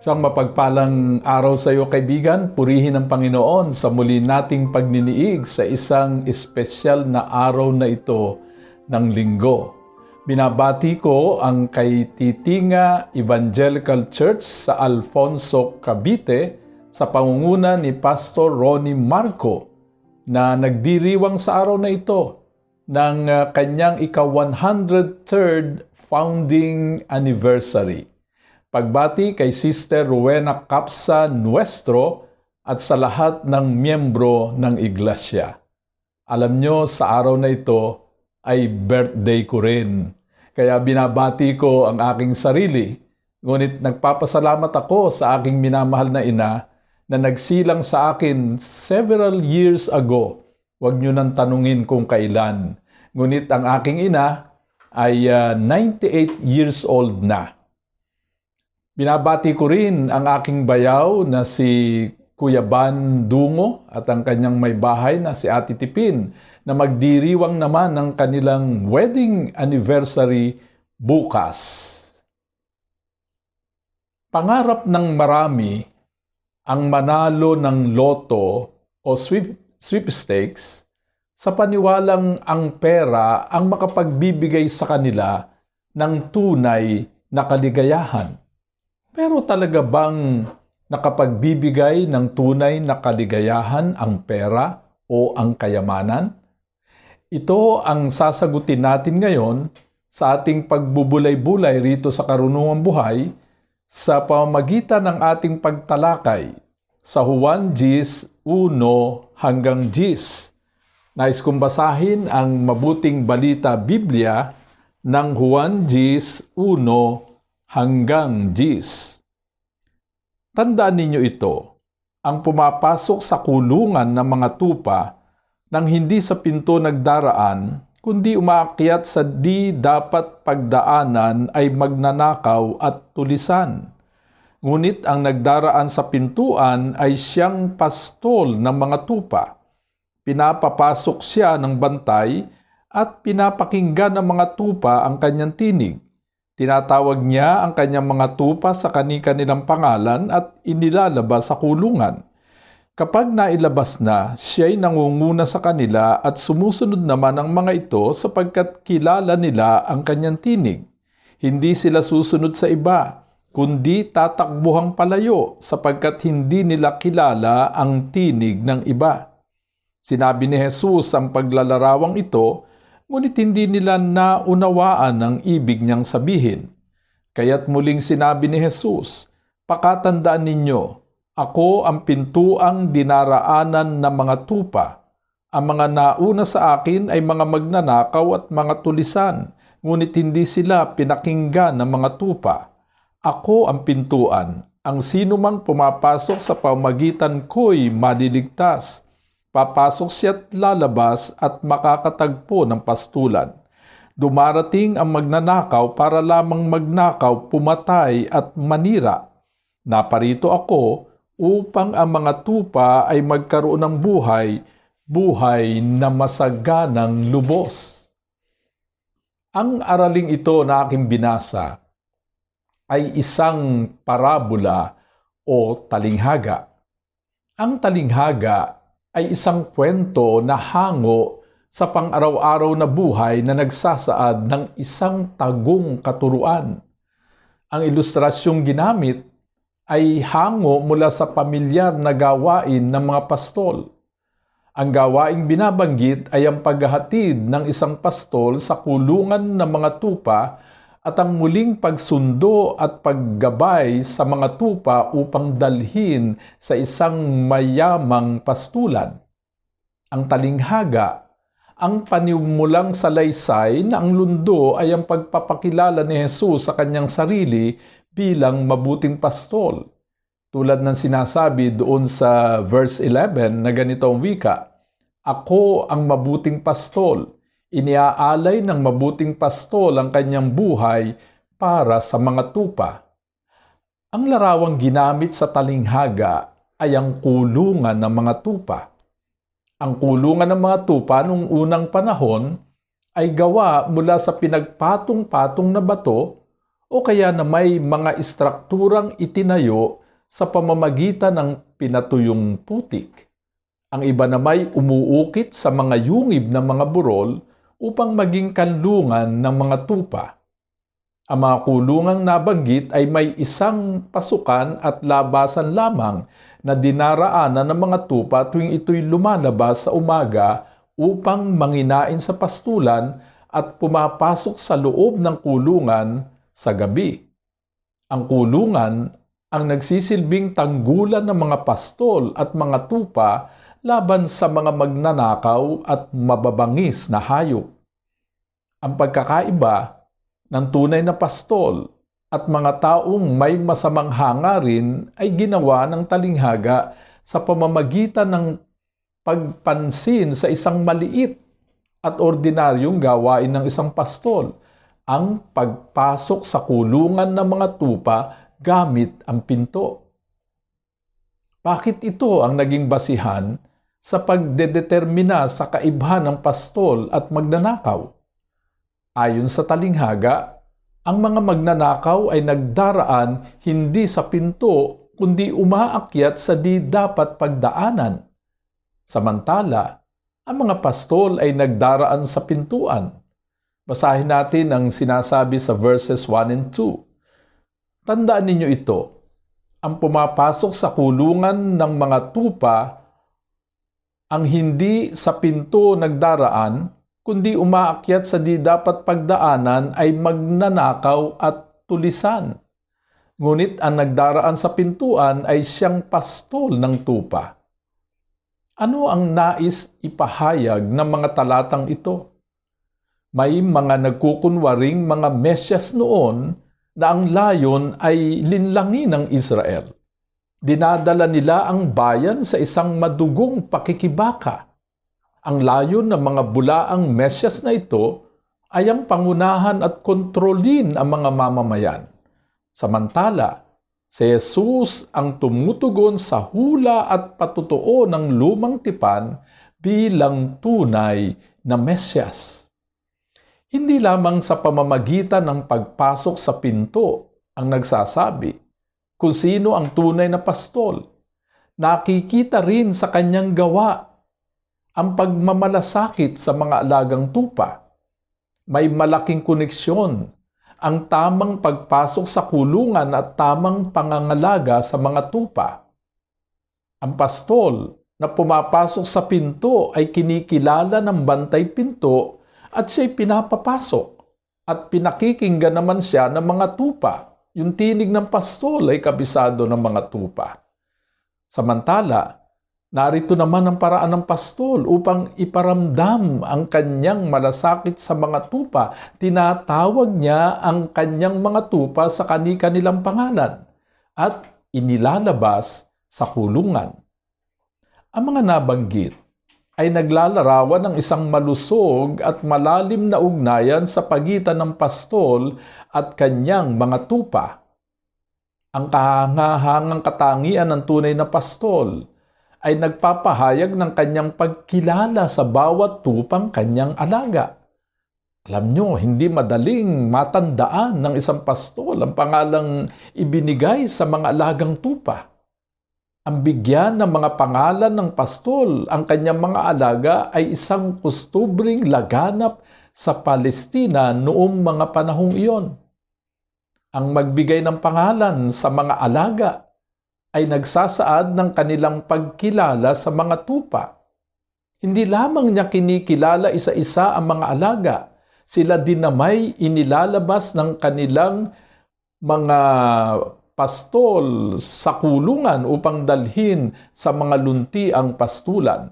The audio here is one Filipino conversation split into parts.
Isang mapagpalang araw sa iyo kaibigan, purihin ang Panginoon sa muli nating pagniniig sa isang espesyal na araw na ito ng linggo. Binabati ko ang kay Titinga Evangelical Church sa Alfonso, Cavite sa pangunguna ni Pastor Ronnie Marco na nagdiriwang sa araw na ito ng uh, kanyang ika-103rd founding anniversary. Pagbati kay Sister Rowena Capsa Nuestro at sa lahat ng miyembro ng iglesia. Alam nyo, sa araw na ito ay birthday ko rin. Kaya binabati ko ang aking sarili. Ngunit nagpapasalamat ako sa aking minamahal na ina na nagsilang sa akin several years ago. Huwag nyo nang tanungin kung kailan. Ngunit ang aking ina ay uh, 98 years old na. Binabati ko rin ang aking bayaw na si Kuya Ban Dungo at ang kanyang may bahay na si Ate Tipin na magdiriwang naman ng kanilang wedding anniversary bukas. Pangarap ng marami ang manalo ng loto o sweep, sweepstakes sa paniwalang ang pera ang makapagbibigay sa kanila ng tunay na kaligayahan. Pero talaga bang nakapagbibigay ng tunay na kaligayahan ang pera o ang kayamanan? Ito ang sasagutin natin ngayon sa ating pagbubulay-bulay rito sa karunungan buhay sa pamamagitan ng ating pagtalakay sa Juan Gis 1 hanggang Gis. Nais kong basahin ang mabuting balita Biblia ng Juan Gis 1 hanggang Gis. Tandaan ninyo ito, ang pumapasok sa kulungan ng mga tupa nang hindi sa pinto nagdaraan, kundi umaakyat sa di dapat pagdaanan ay magnanakaw at tulisan. Ngunit ang nagdaraan sa pintuan ay siyang pastol ng mga tupa. Pinapapasok siya ng bantay at pinapakinggan ng mga tupa ang kanyang tinig. Tinatawag niya ang kanyang mga tupa sa kani-kanilang pangalan at inilalabas sa kulungan. Kapag nailabas na, siya'y nangunguna sa kanila at sumusunod naman ang mga ito sapagkat kilala nila ang kanyang tinig. Hindi sila susunod sa iba, kundi tatakbuhang palayo sapagkat hindi nila kilala ang tinig ng iba. Sinabi ni Jesus ang paglalarawang ito, ngunit hindi nila naunawaan ang ibig niyang sabihin. Kaya't muling sinabi ni Jesus, Pakatandaan ninyo, ako ang pintuang dinaraanan ng mga tupa. Ang mga nauna sa akin ay mga magnanakaw at mga tulisan, ngunit hindi sila pinakinggan ng mga tupa. Ako ang pintuan. Ang sino mang pumapasok sa pamagitan ko'y maliligtas. Papasok siya't lalabas at makakatagpo ng pastulan. Dumarating ang magnanakaw para lamang magnakaw, pumatay at manira. Naparito ako upang ang mga tupa ay magkaroon ng buhay, buhay na masaganang lubos. Ang araling ito na aking binasa ay isang parabola o talinghaga. Ang talinghaga ay isang kwento na hango sa pang-araw-araw na buhay na nagsasaad ng isang tagong katuruan. Ang ilustrasyong ginamit ay hango mula sa pamilyar na gawain ng mga pastol. Ang gawaing binabanggit ay ang paghahatid ng isang pastol sa kulungan ng mga tupa at ang muling pagsundo at paggabay sa mga tupa upang dalhin sa isang mayamang pastulan. Ang talinghaga, ang panimulang salaysay na ang lundo ay ang pagpapakilala ni Jesus sa kanyang sarili bilang mabuting pastol. Tulad ng sinasabi doon sa verse 11 na ganito ang wika, Ako ang mabuting pastol, iniaalay ng mabuting pastol ang kanyang buhay para sa mga tupa. Ang larawang ginamit sa talinghaga ay ang kulungan ng mga tupa. Ang kulungan ng mga tupa nung unang panahon ay gawa mula sa pinagpatong-patong na bato o kaya na may mga istrukturang itinayo sa pamamagitan ng pinatuyong putik. Ang iba na may umuukit sa mga yungib ng mga burol upang maging kanlungan ng mga tupa. Ang mga kulungang nabanggit ay may isang pasukan at labasan lamang na dinaraanan ng mga tupa tuwing ito'y lumalabas sa umaga upang manginain sa pastulan at pumapasok sa loob ng kulungan sa gabi. Ang kulungan ang nagsisilbing tanggulan ng mga pastol at mga tupa laban sa mga magnanakaw at mababangis na hayop. Ang pagkakaiba ng tunay na pastol at mga taong may masamang hangarin ay ginawa ng talinghaga sa pamamagitan ng pagpansin sa isang maliit at ordinaryong gawain ng isang pastol, ang pagpasok sa kulungan ng mga tupa gamit ang pinto. Bakit ito ang naging basihan sa pagdedetermina sa kaibhan ng pastol at magnanakaw? Ayon sa talinghaga, ang mga magnanakaw ay nagdaraan hindi sa pinto kundi umaakyat sa di dapat pagdaanan. Samantala, ang mga pastol ay nagdaraan sa pintuan. Basahin natin ang sinasabi sa verses 1 and 2. Tandaan ninyo ito, ang pumapasok sa kulungan ng mga tupa ang hindi sa pinto nagdaraan kundi umaakyat sa di dapat pagdaanan ay magnanakaw at tulisan. Ngunit ang nagdaraan sa pintuan ay siyang pastol ng tupa. Ano ang nais ipahayag ng mga talatang ito? May mga nagkukunwaring mga mesyas noon na ang layon ay linlangin ng Israel. Dinadala nila ang bayan sa isang madugong pakikibaka ang layon ng mga bulaang mesyas na ito ay ang pangunahan at kontrolin ang mga mamamayan. Samantala, si Jesus ang tumutugon sa hula at patutuo ng lumang tipan bilang tunay na mesyas. Hindi lamang sa pamamagitan ng pagpasok sa pinto ang nagsasabi kung sino ang tunay na pastol. Nakikita rin sa kanyang gawa ang pagmamalasakit sa mga alagang tupa. May malaking koneksyon ang tamang pagpasok sa kulungan at tamang pangangalaga sa mga tupa. Ang pastol na pumapasok sa pinto ay kinikilala ng bantay pinto at siya'y pinapapasok at pinakikinggan naman siya ng mga tupa. Yung tinig ng pastol ay kabisado ng mga tupa. Samantala, Narito naman ang paraan ng pastol upang iparamdam ang kanyang malasakit sa mga tupa. Tinatawag niya ang kanyang mga tupa sa kani-kanilang pangalan at inilalabas sa kulungan. Ang mga nabanggit ay naglalarawan ng isang malusog at malalim na ugnayan sa pagitan ng pastol at kanyang mga tupa. Ang kahangahangang katangian ng tunay na pastol ay nagpapahayag ng kanyang pagkilala sa bawat tupang kanyang alaga. Alam nyo, hindi madaling matandaan ng isang pastol ang pangalang ibinigay sa mga alagang tupa. Ang bigyan ng mga pangalan ng pastol ang kanyang mga alaga ay isang kustubring laganap sa Palestina noong mga panahong iyon. Ang magbigay ng pangalan sa mga alaga ay nagsasaad ng kanilang pagkilala sa mga tupa. Hindi lamang niya kinikilala isa-isa ang mga alaga, sila din na may inilalabas ng kanilang mga pastol sa kulungan upang dalhin sa mga lunti ang pastulan.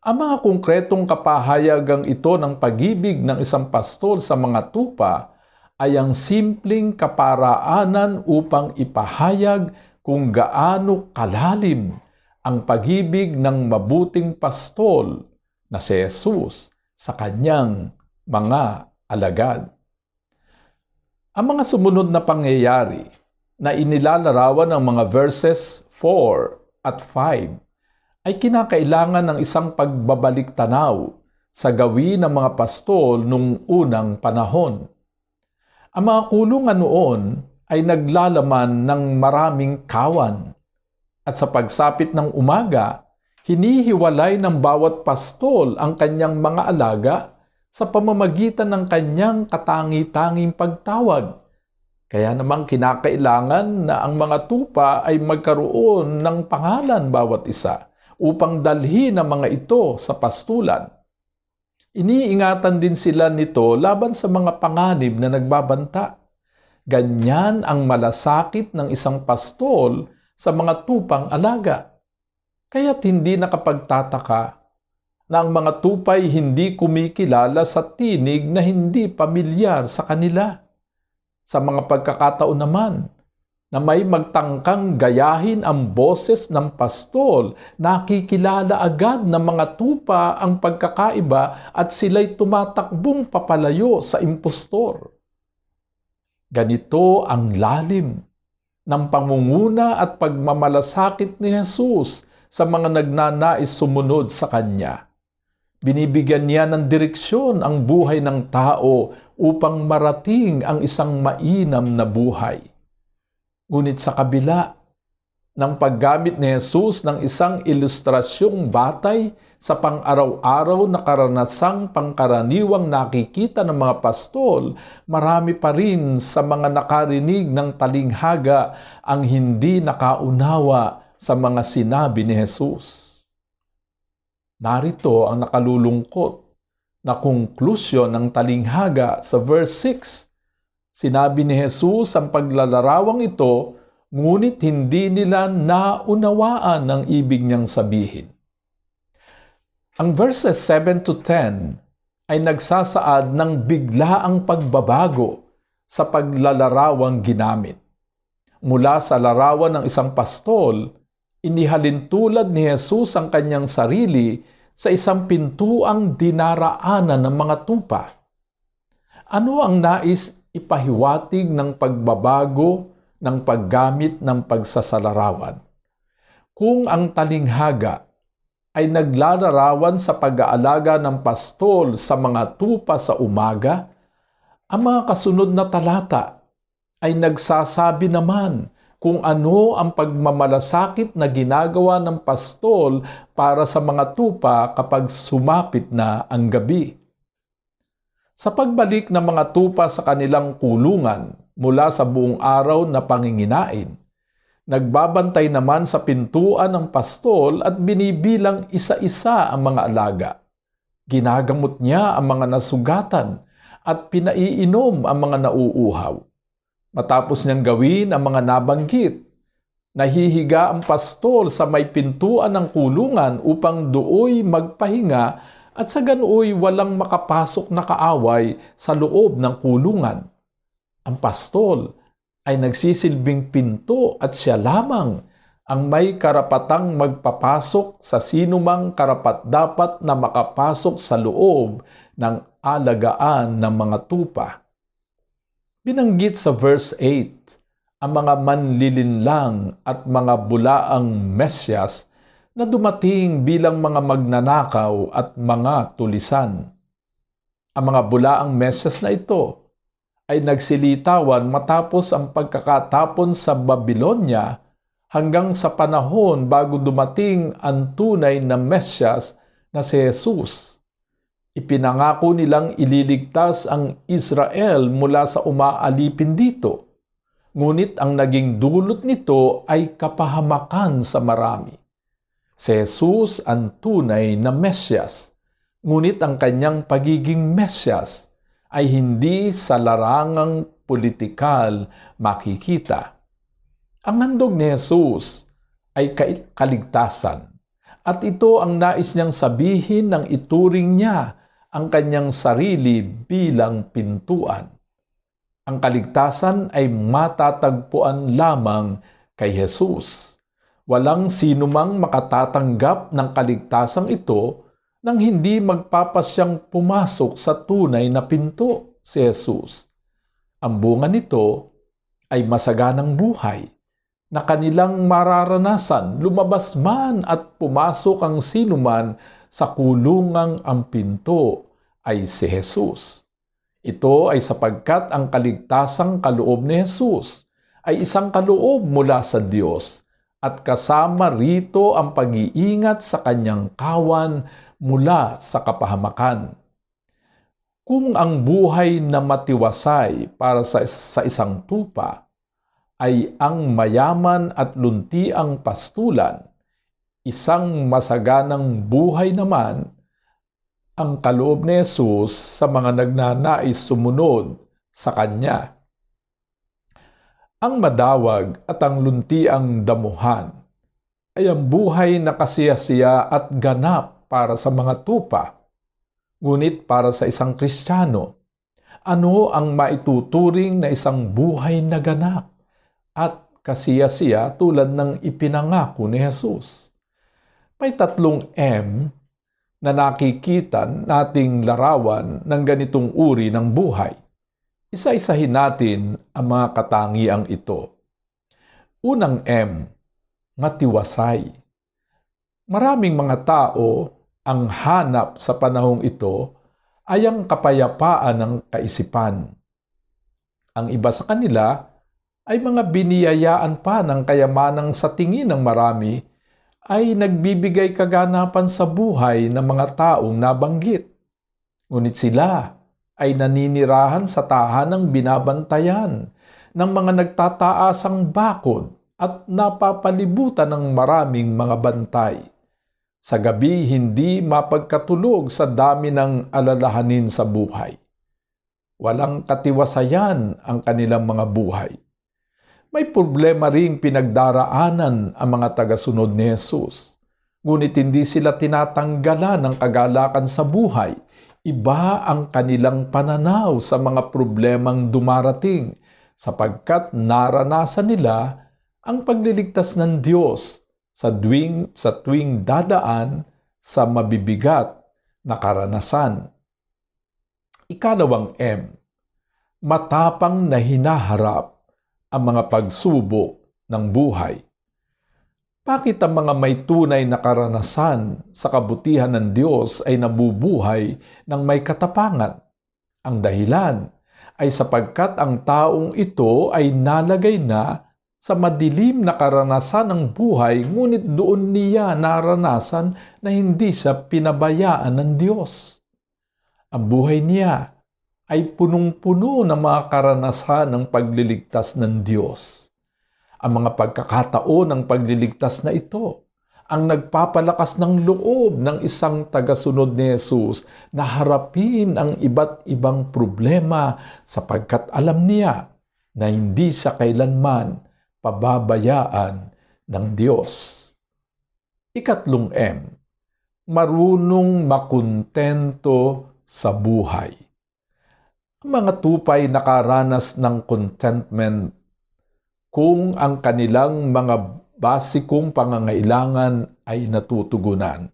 Ang mga konkretong kapahayagang ito ng pagibig ng isang pastol sa mga tupa ay ang simpleng kaparaanan upang ipahayag kung gaano kalalim ang pag-ibig ng mabuting pastol na si Jesus sa kanyang mga alagad. Ang mga sumunod na pangyayari na inilalarawan ng mga verses 4 at 5 ay kinakailangan ng isang pagbabalik tanaw sa gawin ng mga pastol nung unang panahon. Ang mga kulungan noon ay naglalaman ng maraming kawan at sa pagsapit ng umaga, hinihiwalay ng bawat pastol ang kanyang mga alaga sa pamamagitan ng kanyang katangi-tanging pagtawag. Kaya namang kinakailangan na ang mga tupa ay magkaroon ng pangalan bawat isa upang dalhin ang mga ito sa pastulan. Iniingatan din sila nito laban sa mga panganib na nagbabanta. Ganyan ang malasakit ng isang pastol sa mga tupang alaga. Kaya't hindi nakapagtataka na ang mga tupay hindi kumikilala sa tinig na hindi pamilyar sa kanila. Sa mga pagkakataon naman, na may magtangkang gayahin ang boses ng pastol, nakikilala agad ng mga tupa ang pagkakaiba at sila'y tumatakbong papalayo sa impostor. Ganito ang lalim ng pangunguna at pagmamalasakit ni Jesus sa mga nagnanais sumunod sa Kanya. Binibigyan niya ng direksyon ang buhay ng tao upang marating ang isang mainam na buhay. Ngunit sa kabila ng paggamit ni Jesus ng isang ilustrasyong batay sa pang-araw-araw na karanasang pangkaraniwang nakikita ng mga pastol, marami pa rin sa mga nakarinig ng talinghaga ang hindi nakaunawa sa mga sinabi ni Jesus. Narito ang nakalulungkot na konklusyon ng talinghaga sa verse 6. Sinabi ni Jesus ang paglalarawang ito, ngunit hindi nila naunawaan ang ibig niyang sabihin. Ang verses 7 to 10 ay nagsasaad ng biglaang pagbabago sa paglalarawang ginamit. Mula sa larawan ng isang pastol, inihalin tulad ni Jesus ang kanyang sarili sa isang pintuang dinaraanan ng mga tupa. Ano ang nais ipahiwatig ng pagbabago ng paggamit ng pagsasalarawan? Kung ang talinghaga ay naglalarawan sa pag-aalaga ng pastol sa mga tupa sa umaga, ang mga kasunod na talata ay nagsasabi naman kung ano ang pagmamalasakit na ginagawa ng pastol para sa mga tupa kapag sumapit na ang gabi. Sa pagbalik ng mga tupa sa kanilang kulungan mula sa buong araw na panginginain, Nagbabantay naman sa pintuan ng pastol at binibilang isa-isa ang mga alaga. Ginagamot niya ang mga nasugatan at pinaiinom ang mga nauuhaw. Matapos niyang gawin ang mga nabanggit, nahihiga ang pastol sa may pintuan ng kulungan upang dooy magpahinga at sa ganooy walang makapasok na kaaway sa loob ng kulungan. Ang pastol ay nagsisilbing pinto at siya lamang ang may karapatang magpapasok sa sinumang karapat-dapat na makapasok sa loob ng alagaan ng mga tupa. Binanggit sa verse 8 ang mga manlilinlang at mga bulaang mesyas na dumating bilang mga magnanakaw at mga tulisan. Ang mga bulaang mesyas na ito ay nagsilitawan matapos ang pagkakatapon sa Babylonia hanggang sa panahon bago dumating ang tunay na Mesyas na si Jesus. Ipinangako nilang ililigtas ang Israel mula sa umaalipin dito. Ngunit ang naging dulot nito ay kapahamakan sa marami. Si Jesus ang tunay na Mesyas. Ngunit ang kanyang pagiging Mesyas ay hindi sa larangang politikal makikita. Ang handog ni Jesus ay kaligtasan at ito ang nais niyang sabihin ng ituring niya ang kanyang sarili bilang pintuan. Ang kaligtasan ay matatagpuan lamang kay Jesus. Walang sinumang makatatanggap ng kaligtasang ito nang hindi magpapasyang pumasok sa tunay na pinto, si Jesus. Ang bunga nito ay masaganang buhay na kanilang mararanasan lumabas man at pumasok ang sinuman sa kulungang ang pinto ay si Jesus. Ito ay sapagkat ang kaligtasang kaloob ni Jesus ay isang kaloob mula sa Diyos at kasama rito ang pag-iingat sa kanyang kawan mula sa kapahamakan. Kung ang buhay na matiwasay para sa, sa isang tupa ay ang mayaman at luntiang pastulan, isang masaganang buhay naman ang kaloob ni Jesus sa mga nagnanais sumunod sa Kanya ang madawag at ang luntiang damuhan ay ang buhay na kasiyasiya at ganap para sa mga tupa. Ngunit para sa isang Kristiyano, ano ang maituturing na isang buhay na ganap at kasiyasiya tulad ng ipinangako ni Jesus? May tatlong M na nakikita nating larawan ng ganitong uri ng buhay isa-isahin natin ang mga katangiang ito. Unang M, matiwasay. Maraming mga tao ang hanap sa panahong ito ay ang kapayapaan ng kaisipan. Ang iba sa kanila ay mga biniyayaan pa ng kayamanang sa tingin ng marami ay nagbibigay kaganapan sa buhay ng mga taong nabanggit. Ngunit sila ay naninirahan sa tahanang binabantayan ng mga nagtataasang bakod at napapalibutan ng maraming mga bantay. Sa gabi hindi mapagkatulog sa dami ng alalahanin sa buhay. Walang katiwasayan ang kanilang mga buhay. May problema ring pinagdaraanan ang mga tagasunod ni Jesus. Ngunit hindi sila tinatanggalan ng kagalakan sa buhay iba ang kanilang pananaw sa mga problemang dumarating sapagkat naranasan nila ang pagliligtas ng Diyos sa tuwing, sa tuwing dadaan sa mabibigat na karanasan. Ikalawang M. Matapang na hinaharap ang mga pagsubok ng buhay. Bakit ang mga may tunay na karanasan sa kabutihan ng Diyos ay nabubuhay ng may katapangan? Ang dahilan ay sapagkat ang taong ito ay nalagay na sa madilim na karanasan ng buhay ngunit doon niya naranasan na hindi siya pinabayaan ng Diyos. Ang buhay niya ay punong-puno ng mga karanasan ng pagliligtas ng Diyos ang mga pagkakataon ng pagliligtas na ito ang nagpapalakas ng loob ng isang tagasunod ni Jesus na harapin ang iba't ibang problema sapagkat alam niya na hindi siya kailanman pababayaan ng Diyos. Ikatlong M, marunong makontento sa buhay. Mga tupay nakaranas ng contentment kung ang kanilang mga basikong pangangailangan ay natutugunan.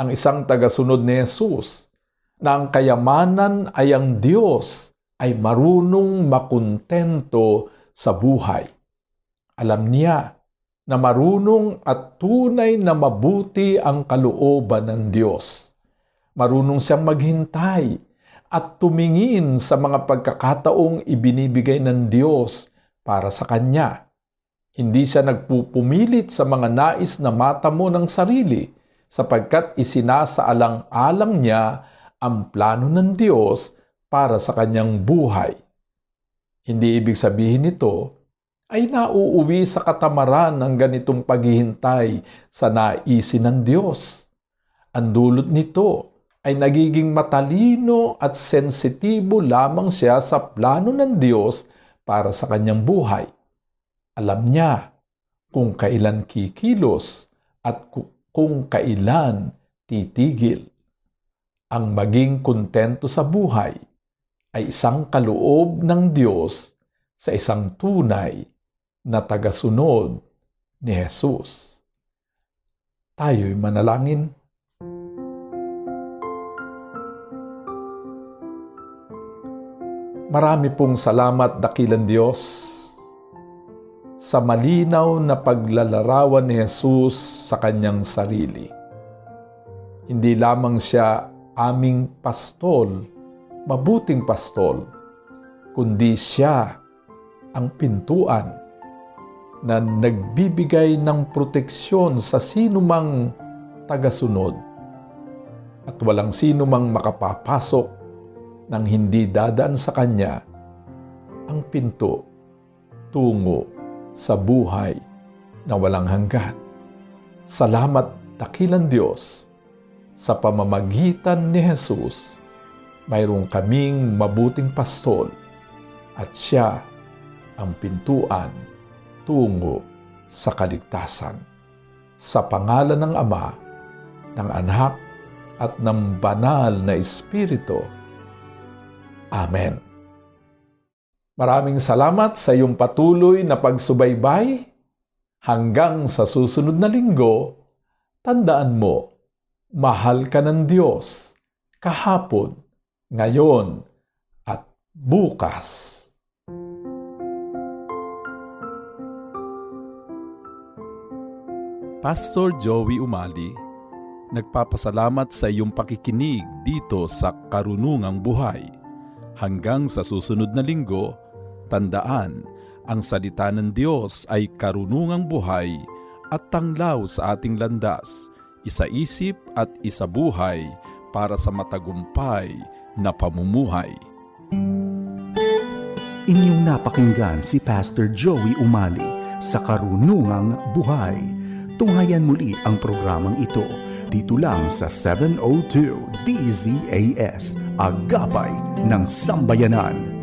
Ang isang tagasunod ni Jesus na ang kayamanan ay ang Diyos ay marunong makontento sa buhay. Alam niya na marunong at tunay na mabuti ang kalooban ng Diyos. Marunong siyang maghintay at tumingin sa mga pagkakataong ibinibigay ng Diyos para sa Kanya. Hindi siya nagpupumilit sa mga nais na mata mo ng sarili sapagkat isinasaalang-alang niya ang plano ng Diyos para sa kanyang buhay. Hindi ibig sabihin nito ay nauuwi sa katamaran ng ganitong paghihintay sa naisin ng Diyos. Ang dulot nito ay nagiging matalino at sensitibo lamang siya sa plano ng Diyos para sa kanyang buhay. Alam niya kung kailan kikilos at kung kailan titigil. Ang maging kontento sa buhay ay isang kaloob ng Diyos sa isang tunay na tagasunod ni Jesus. Tayo'y manalangin. Marami pong salamat, dakilang Diyos, sa malinaw na paglalarawan ni Jesus sa kanyang sarili. Hindi lamang siya aming pastol, mabuting pastol, kundi siya ang pintuan na nagbibigay ng proteksyon sa sinumang tagasunod at walang sinumang makapapasok nang hindi dadaan sa kanya ang pinto tungo sa buhay na walang hanggan. Salamat dakilang Diyos sa pamamagitan ni Jesus, mayroong kaming mabuting pastol at siya ang pintuan tungo sa kaligtasan. Sa pangalan ng Ama, ng Anak, at ng Banal na Espiritu. Amen. Maraming salamat sa iyong patuloy na pagsubaybay. Hanggang sa susunod na linggo, tandaan mo, mahal ka ng Diyos kahapon, ngayon, at bukas. Pastor Joey Umali, nagpapasalamat sa iyong pakikinig dito sa Karunungang Buhay. Hanggang sa susunod na linggo, tandaan, ang salita ng Diyos ay karunungang buhay at tanglaw sa ating landas, isa-isip at isa-buhay para sa matagumpay na pamumuhay. Inyong napakinggan si Pastor Joey Umali sa Karunungang Buhay. Tunghayan muli ang programang ito dito lang sa 702 DZAS, Agapay ng Sambayanan.